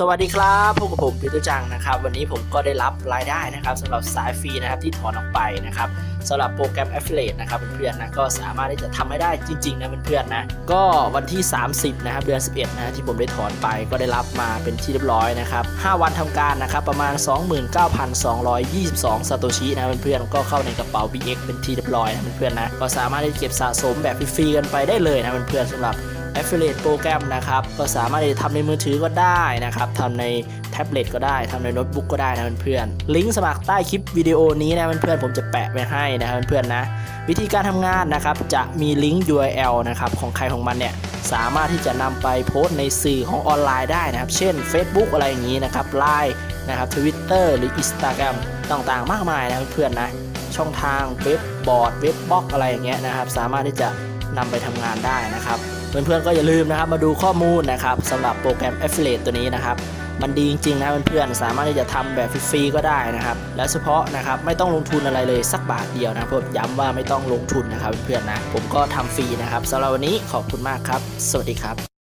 สวัสดีครับพบกับผมพีเตอร์จังนะครับ วันนี้ผมก็ได้รับรายได้นะครับสำหรับสายฟรีนะครับที่ถอนออกไปนะครับสำหรับโปรแกรม Affiliate นะครับเพื่อนๆนะก็สามารถที่จะทำให้ได้จริงๆนะเพื่อนๆนะก็วันที่ 30นะครับเดือน 11นะที่ผมได้ถอนไปก็ได้รับมาเป็นที่เรียบร้อยนะครับ5วันทำการนะครับประมาณ 29,222ซาโตชินะเพื่อนๆก็เข้าในกระเป๋า BX เป็นที่เรียบร้อยนะเพื่อนๆนะก็สามารถที่จะเก็บสะสมแบบฟรีๆกันไปได้เลยนะเพื่อนๆสำหรับ Affiliate โปรแกรมนะครับก็สามารถที่จะทำในมือถือก็ได้นะครับทำในแท็บเล็ตก็ได้ทำในโน้ตบุ๊กก็ได้นะเพื่อนๆลิงก์สมัครใต้คลิปวิดีโอนี้นะเพื่อนๆผมจะแปะไว้ให้นะเพื่อนๆนะวิธีการทำงานนะครับจะมีลิงก์ URL นะครับของใครของมันเนี่ยสามารถที่จะนำไปโพสต์ในสื่อของออนไลน์ได้นะครับ เช่น Facebook อะไรอย่างนี้นะครับ Line นะครับ Twitter หรือ Instagram ต่างๆ มากมายนะเพื่อนๆนะช่องทางเว็บบอร์ดเว็บบล็อกอะไรอย่างเงี้ยนะครับ สามารถที่จะนำไปทำงานได้นะครับ เพื่อนๆก็อย่าลืมนะครับมาดูข้อมูลนะครับสำหรับโปรแกรม Affiliate ตัวนี้นะครับมันดีจริงๆนะเพื่อนๆสามารถที่จะทำแบบฟรีๆก็ได้นะครับ และเฉพาะนะครับไม่ต้องลงทุนอะไรเลยสักบาทเดียวนะผมย้ำว่าไม่ต้องลงทุนนะครับเพื่อนๆนะผมก็ทำฟรีนะครับสำหรับวันนี้ขอบคุณมากครับ สวัสดีครับ